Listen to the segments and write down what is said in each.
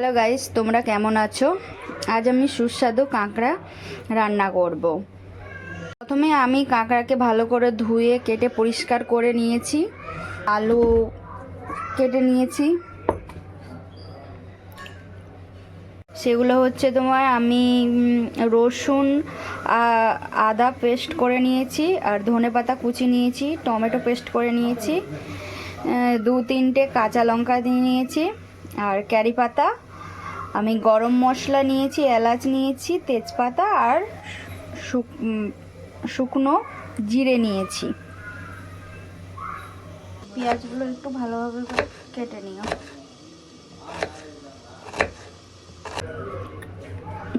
Hello guys তোমরা কেমন আছো? আজ আমি সুস্বাদু কাঁকড়া রান্না করব। প্রথমে আমি কাঁকড়াকে ভালো করে ধুয়ে, কেটে পরিষ্কার করে নিয়েছি। আলু কেটে নিয়েছি। সেগুলো হচ্ছে তোমার আমি রসুন আদা পেস্ট করে নিয়েছি আর ধনে পাতা কুচি নিয়েছি, টমেটো পেস্ট করে নিয়েছি। দু তিনটে কাঁচা লঙ্কা দিয়ে নিয়েছি আর ক্যারি পাতা আমি গরম মশলা নিয়েছি এলাচ নিয়েছি তেজপাতা আর শুক- শুকনো জিরে নিয়েছি। পেঁয়াজগুলো একটু ভালোভাবে করে কেটে নিও।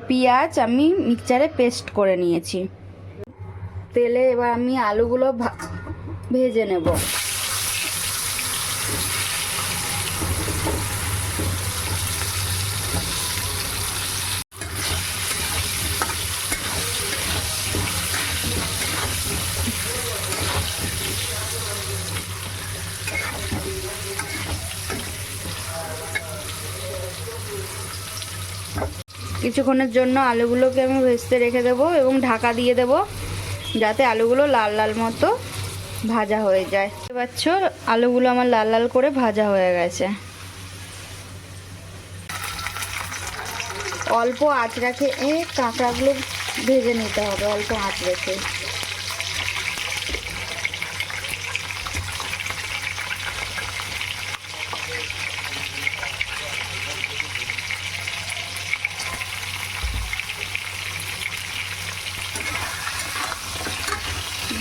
পেঁয়াজ আমি মিক্সচারে পেস্ট করে নিয়েছি। তেলে এবার আমি আলুগুলো ভেজে নেব। কিছুক্ষণের জন্য আলুগুলোকে আমি ভেজতে রেখে দেবো এবং ঢাকা দিয়ে দেবো, যাতে আলুগুলো লাল লাল মতো ভাজা হয়ে যায়। দেখতে পাচ্ছ, আলুগুলো আমার লাল লাল করে ভাজা হয়ে গেছে। অল্প আঁচ রাখে এ কাঁকড়াগুলো ভেজে নিতে হবে, অল্প আঁচ রেখে।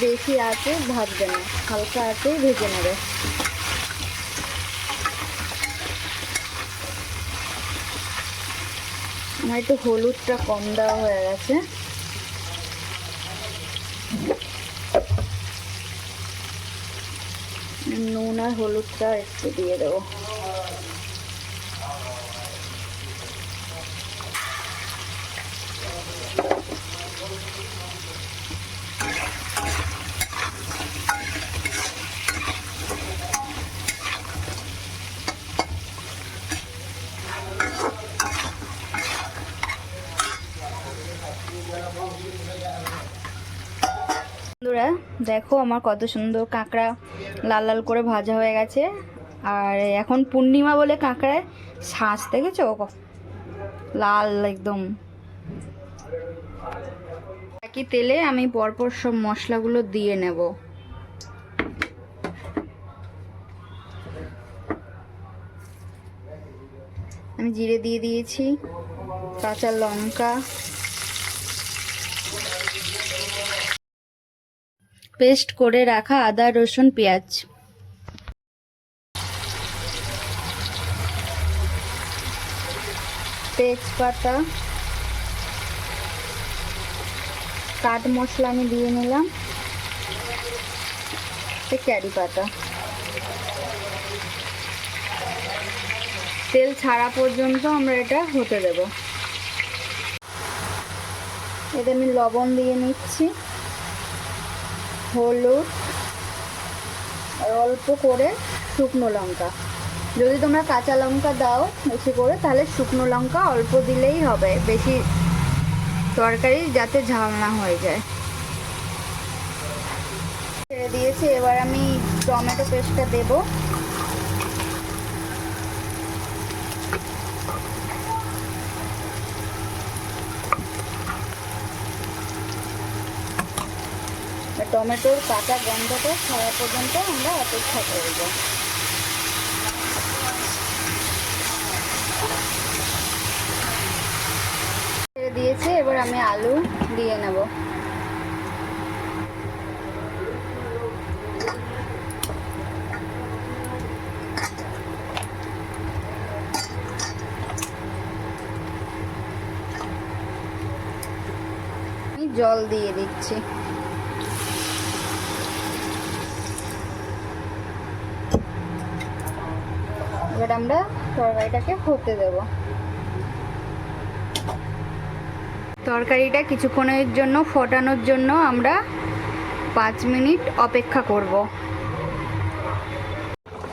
বেশি আঁচে ভাজবে না। হালকা আঁচেই ভেজে নেবে। আমার একটু হলুদটা কম দেওয়া হয়ে গেছে। নুন আর হলুদটা একটু দিয়ে দেবো। বন্ধুরা, দেখো আমার কত সুন্দর কাঁকড়া লাল লাল করে ভাজা হয়ে গেছে। আর এখন পূর্ণিমা বলে কাঁকড়ায় শ্বাস দেখেছ? লাল একদম। একই তেলে আমি পরপর সব মশলাগুলো দিয়ে নেব। আমি জিরে দিয়ে দিয়েছি, কাঁচা লঙ্কা পেস্ট করে রাখা আদা, রসুন, পেঁয়াজ। তেজপাতা, কাঠ মশলা আমি দিয়ে নিলাম। ক্যারি পাতা। তেল ছাড়া পর্যন্ত আমরা এটা হতে দেব। এতে আমি লবণ দিয়ে নিচ্ছি। হলুদ আর অল্প করে শুকনো লঙ্কা। যদি তোমরা কাঁচা লঙ্কা দাও বেশি করে, তাহলে শুকনো লঙ্কা অল্প দিলেই হবে। বেশি তরকারি যাতে ঝাল না হয়ে যায়। ছেড়ে দিয়েছি, এবার আমি টমেটো পেস্টটা দেবো। টমেটোর কাঁচা গন্ধটা ছাড়া পর্যন্ত আমরা অপেক্ষা করব। দিয়েছে, এবার আমি আলু দিয়ে নেব। জল দিয়ে দিচ্ছি। এবার আমরা তরকারিটাকে হতে দেব। তরকারিটা কিছুক্ষণের জন্য ফোটানোর জন্য আমরা পাঁচ মিনিট অপেক্ষা করব।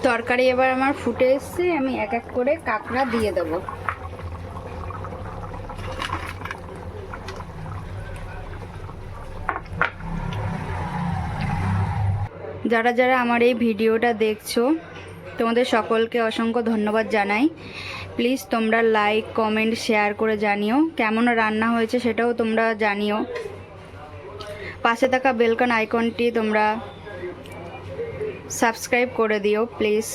তরকারি এবার আমার ফুটে এসছে, আমি এক এক করে কাঁকড়া দিয়ে দেব। যারা যারা আমার এই ভিডিওটা দেখছ তোমাদের সকলকে অসংখ্য ধন্যবাদ জানাই। প্লিজ তোমরা লাইক কমেন্ট শেয়ার করে জানিও। কেমন রান্না হয়েছে সেটাও তোমরা জানিও। পাশে থাকা বেলকান আইকনটি তোমরা সাবস্ক্রাইব করে দিও প্লিজ